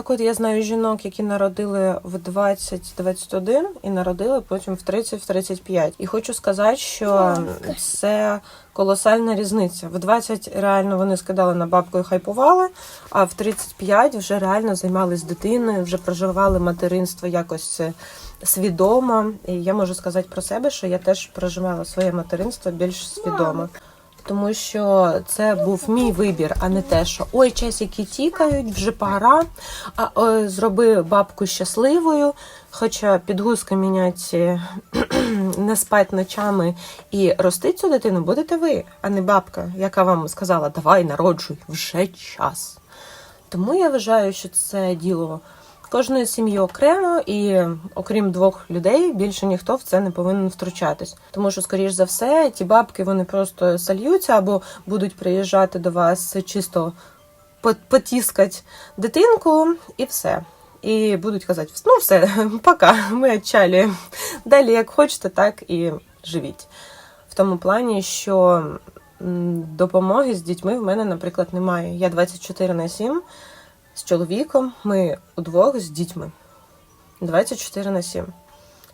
Так от я знаю жінок, які народили в 20-21 і народили потім в 30-35. І хочу сказати, що це колосальна різниця. В 20 реально вони скидали на бабку і хайпували, а в 35 вже реально займались дитиною, вже проживали материнство якось е, свідомо. І я можу сказати про себе, що я теж проживала своє материнство більш свідомо. Тому що це був мій вибір, а не те, що ой, часики тікають, вже пора. А е, зроби бабку щасливою. Хоча підгузки міняти, не спать ночами і ростить цю дитину будете ви, а не бабка, яка вам сказала, давай народжуй вже час. Тому я вважаю, що це діло кожної сім'ї окремо, і окрім двох людей, більше ніхто в це не повинен втручатись. Тому що, скоріш за все, ті бабки вони просто сольються або будуть приїжджати до вас чисто по- потіскать дитинку і все. І будуть казати: ну все, пока, ми отчалі. Далі, як хочете, так і живіть. В тому плані, що допомоги з дітьми в мене, наприклад, немає. Я 24 на 7 з чоловіком, ми удвох з дітьми. 24 на 7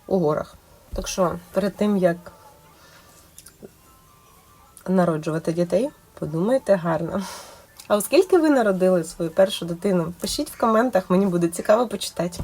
у горах. Так що перед тим, як народжувати дітей, подумайте гарно. А оскільки ви народили свою першу дитину, пишіть в коментах, мені буде цікаво почитати.